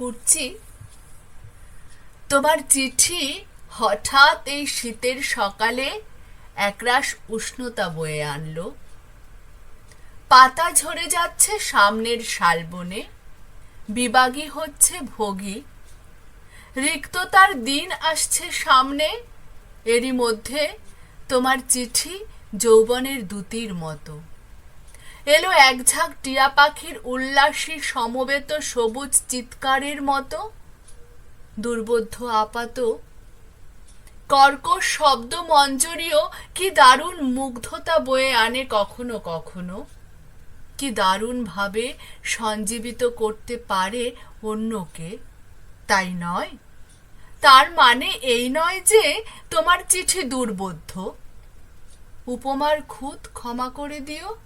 করছি। তোমার চিঠি হঠাৎ এই শীতের সকালে একরাশ উষ্ণতা বয়ে আনলো। পাতা ঝরে যাচ্ছে সামনের শালবনে, বিবাগী হচ্ছে ভোগী। রিক্ততার দিন আসছে সামনে, এরই মধ্যে তোমার চিঠি যৌবনের দূতির মতো। এলো এক ঝাঁক টিয়া পাখির উল্লাসী সমবেত সবুজ চিৎকারের মতো। দুর্বোধ্য আপাত কর্কশ শব্দ মঞ্জরীয়, কি দারুণ মুগ্ধতা বয়ে আনে কখনো কখনো। কি দারুণ ভাবে সঞ্জীবিত করতে পারে অন্যকে, তাই নয়। তার মানে এই নয় যে, তোমার চিঠি দুর্বোধ্য। উপমার খুদ ক্ষমা করে দিও।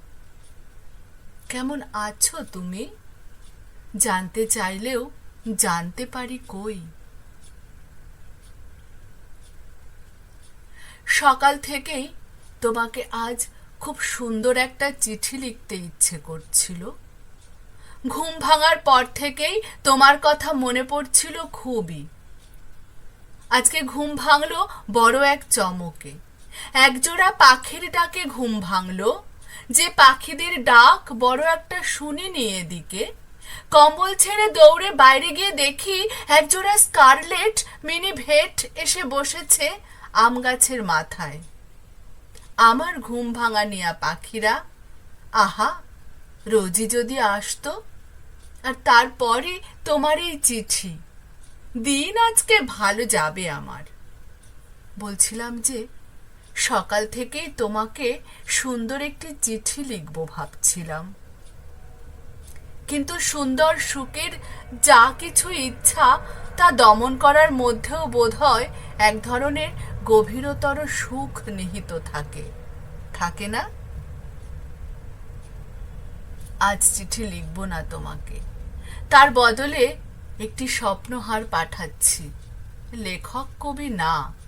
কেমন আছো তুমি? জানতে চাইলেও জানতে পারি কই? সকাল থেকেই তোমাকে আজ খুব সুন্দর একটা চিঠি লিখতে ইচ্ছে করছিল। ঘুম ভাঙার পর থেকেই তোমার কথা মনে পড়ছিল খুবই। আজকে ঘুম ভাঙলো বড় এক চমকে। একজোড়া পাখির ডাকে ঘুম ভাঙলো। যে পাখিদের ডাক বড় একটা শুনিনি এদিকে। কম্বল ছেড়ে দৌড়ে বাইরে গিয়ে দেখি একজোড়া স্কারলেট মিনি ভেট এসে বসেছে আম গাছের মাথায়। আমার ঘুম ভাঙা নিয়া পাখিরা, আহা, রোজই যদি আসতো, আর তারপরে তোমার এই চিঠি। দিন আজকে ভালো যাবে আমার। বলছিলাম যে সকাল থেকেই তোমাকে সুন্দর একটি চিঠি লিখব ভাবছিলাম। কিন্তু সুন্দর সুখের যা কিছু ইচ্ছা তা দমন করার মধ্যেও বোধ হয় এক ধরনের গভীরতর সুখ নিহিত থাকে। থাকে না? আজ চিঠি লিখব না তোমাকে। তার বদলে একটি স্বপ্নহার পাঠাচ্ছি। লেখক কবি না।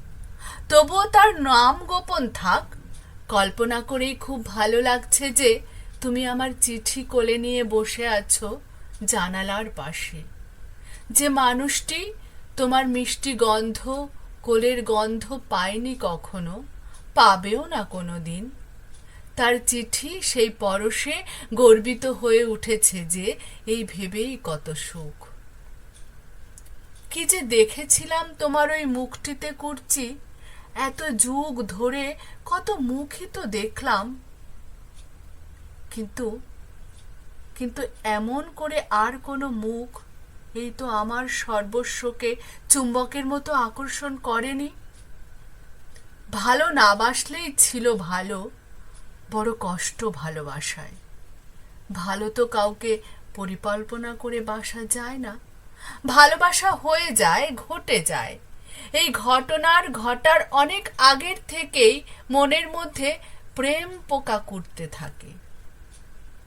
তবুও তার নাম গোপন থাক। কল্পনা করেই খুব ভালো লাগছে যে তুমি আমার চিঠি কোলে নিয়ে বসে আছো জানালার পাশে। যে মানুষটি তোমার মিষ্টি গন্ধ, কোলের গন্ধ পায়নি কখনো, পাবেও না কোনো দিন তার চিঠি সেই পরশে গর্বিত হয়ে উঠেছে যে এই ভেবেই কত সুখ। কি যে দেখেছিলাম তোমার ওই মুখটিতে করছি এত যুগ ধরে কত মুখই তো দেখলাম। কিন্তু কিন্তু এমন করে আর কোনো মুখ এই তো আমার সর্বস্বকে চুম্বকের মতো আকর্ষণ করেনি। ভালো না বাসলেই ছিল ভালো, বড় কষ্ট ভালোবাসায়। ভালো তো কাউকে পরিকল্পনা করে বাসা যায় না। ভালোবাসা হয়ে যায়, ঘটে যায়। এই ঘটনার ঘটার অনেক আগের থেকেই মনের মধ্যে প্রেম পোকা করতে থাকে।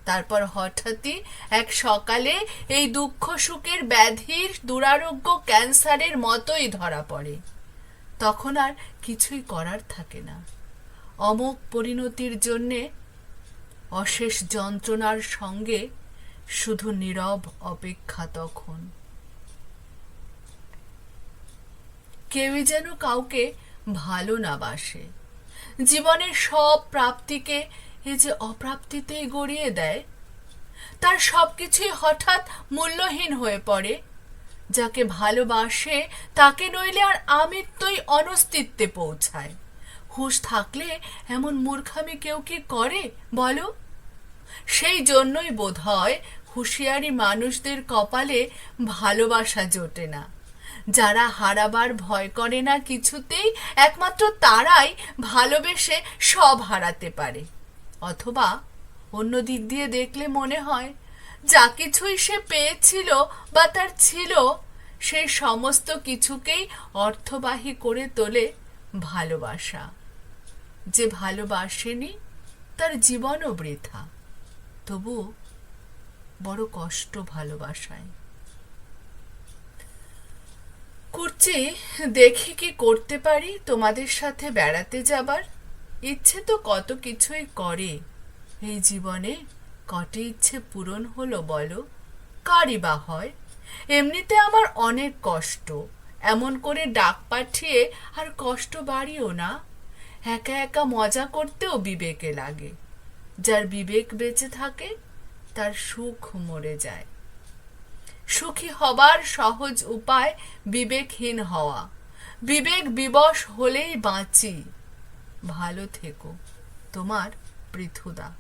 তারপর হঠাৎই এক সকালে এই দুঃখ সুখের ব্যাধির দুরারোগ্য ক্যান্সারের মতোই ধরা পড়ে। তখন আর কিছুই করার থাকে না। অমোক পরিণতির জন্যে অশেষ যন্ত্রণার সঙ্গে শুধু নীরব অপেক্ষা তখন। কেউই যেন কাউকে ভালো না বাসে। জীবনের সব প্রাপ্তিকে এ যে অপ্রাপ্তিতেই গড়িয়ে দেয়, তার সব কিছুই হঠাৎ মূল্যহীন হয়ে পড়ে। যাকে ভালোবাসে, তাকে নইলে আর আমৃত্যুই অনস্তিত্বে পৌঁছায়। হুঁশ থাকলে এমন মূর্খামি কেউ কি করে, বলো? সেই জন্যই বোধ হয় হুঁশিয়ারি মানুষদের কপালে ভালোবাসা জোটে না। যারা হারাবার ভয় করে না কিছুতেই, একমাত্র তারাই ভালোবেসে সব হারাতে পারে। অথবা অন্য দিক দিয়ে দেখলে মনে হয়, যা কিছুই সে পেয়েছিল বা তার ছিল সেই সমস্ত কিছুকেই অর্থবাহী করে তোলে ভালোবাসা। যে ভালোবাসেনি, তার জীবনও বৃথা। তবু বড় কষ্ট ভালোবাসায়। করছি, দেখি কি করতে পারি? তোমাদের সাথে বেড়াতে যাবার? ইচ্ছে তো কত কিছুই করে। এই জীবনে কটি ইচ্ছে পূরণ হলো বলো? কারই বা হয়? এমনিতে আমার অনেক কষ্ট। এমন করে ডাক পাঠিয়ে আর কষ্ট বাড়িও না। একা একা মজা করতেও বিবেকে লাগে। যার বিবেক বেঁচে থাকে, তার সুখ মরে যায়। সুখী হবার সহজ উপায় বিবেকহীন হওয়া। বিবেক বিবশ হলেই বাঁচি। ভালো থেকো তোমার পৃথুদা।